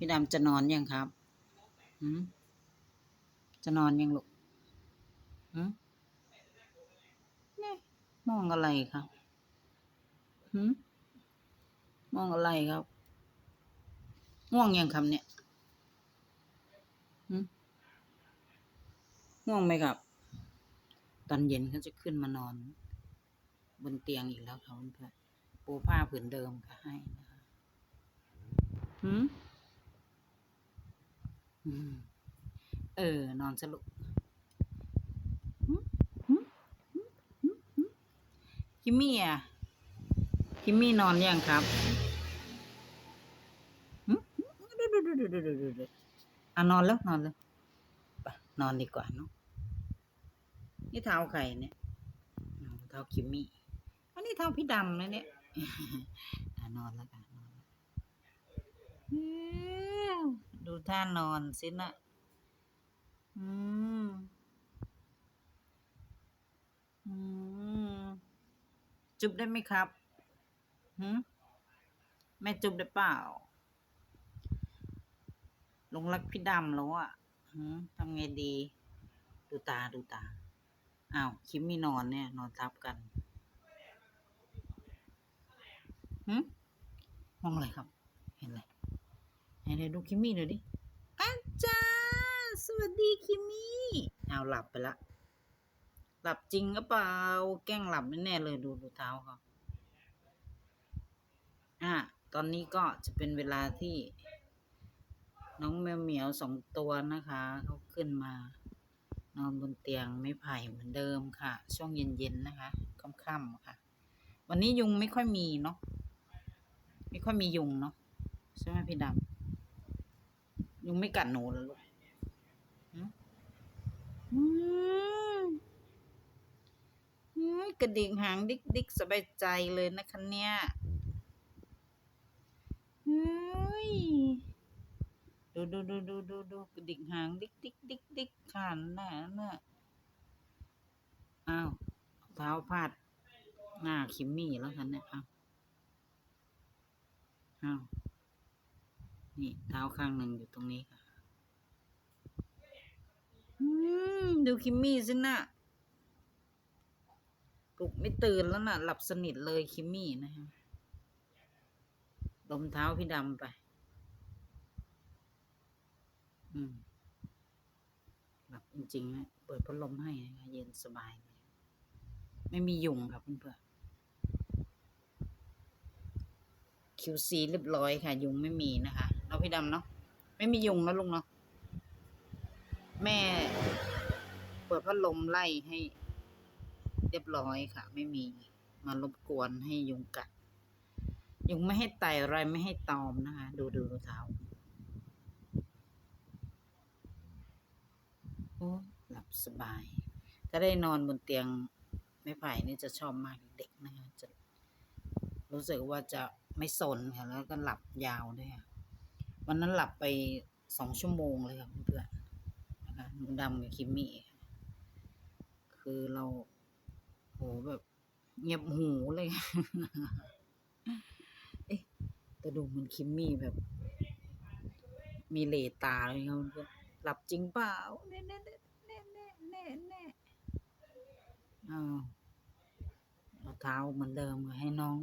พี่ดำจะนอนยังครับหืมจะนอนยังลูกหืมนี่มองอะไรครับหืมมองอะไรครับ ง่วงยังครับเนี่ยหืมง่วงไหมครับ ตอนเย็นเขาจะขึ้นมานอน บนเตียงอีกแล้วครับเพื่อนปูผ้าผืนเดิมก็ให้นะคะอืม เออ นอนสลุกคิมมี่อะคิมมี่นอนยังครับอะนอนแล้วนอนแล้วนอนดีกว่าเนาะนี่เท้าใครเนี่ยเท้าคิมมี่อันนี้เท้าพี่ดำนะเนี่ยอ่านอนแล้วกันนอนแล้ว ดูท่านอนสินะอืม อืม จุบได้ไหมครับหืมแม่จุบได้เปล่าลงรักพี่ดำแล้วอะหืมทำไงดี ดูตาดูตา อ้าว คิมมี่นอนเนี่ย นอนทับกันหืมมองอะไรครับ ไหนดูคิมมี่หน่อยดิอาจารย์สวัสดีคิมมี่เอาหลับไปละ หลับจริงหรือเปล่า แกล้งหลับแน่เลยดูดูเท้าเขาอะตอนนี้ก็จะเป็นเวลาที่ น้องแมวเหมียวสองตัวนะคะเขาขึ้นมานอนบนเตียงไม้ไผ่เหมือนเดิมค่ะ ช่วงเย็นๆนะคะค่ำๆค่ะ วันนี้ยุงไม่ค่อยมีเนาะไม่ค่อยมียุงเนาะใช่ไหมพี่ดำ ยุงไม่กัดหนูแล้วลูกหืมอืมอืมกระดิ่งหางดิกดิกสบายใจเลยนะคะเนี่ยเฮ้ยดูดูดูดูดูดูกระดิ่งหางดิกดิกดิกดิกขันน่ะน่ะอ้าวเท้าพาดหน้าคิมมี่แล้วกันเนี่ยอ้าวอ้าว นี่เท้าข้างหนึ่งอยู่ตรงนี้ค่ะอืมดูคิมมี่สินะปลุกไม่ตื่นแล้วนะ่ะ หลับสนิทเลยคิมมี่นะฮะลมเท้าพี่ดำไป อืม หลับจริงๆนะเปิดพัดลมให้นะคะเย็นสบายเลยไม่มียุงครับเพื่อนๆ QC เรียบร้อยค่ะ ยุงไม่มีนะคะ นาะพี่ดำเนาะไม่มียุงนะลุงเนาะแม่ เปิดพัดลมไล่ให้ เรียบร้อยค่ะ ไม่มีมารบกวนให้ยุงกัดยุงไม่ให้ไต่อะไรไม่ให้ตอมนะคะ ดูดูเท้าโอ้หลับสบาย ถ้าได้นอนบนเตียงไม้ไผ่นี่จะชอบมากเด็กนะคะจะรู้สึกว่าจะไม่สนค่ะแล้วก็หลับยาวด้วยค่ะ วันนั้นหลับไปสองชั่วโมงเลยค่ะเพื่อนๆนะคะหนูดำกับคิมมี่คือเราโหแบบเงียบหูเลย เอ๊ะแต่ดูเหมันคิมมี่แบบ มีเลตาเลยค่ะเพื่อนหลับจริงเปล่าแน่แน่แน่แน่แน่แน่แน่อ้าวเอาเท้าเหมือนเดิมให้น้อง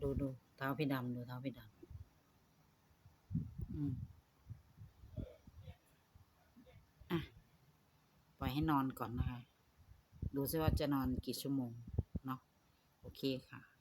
ดูดูเท้าพี่ดำดูเท้าพี่ดำ อะ ปล่อยให้นอนก่อนนะคะ ดูซิว่าจะนอนกี่ชั่วโมง เนาะ โอเคค่ะ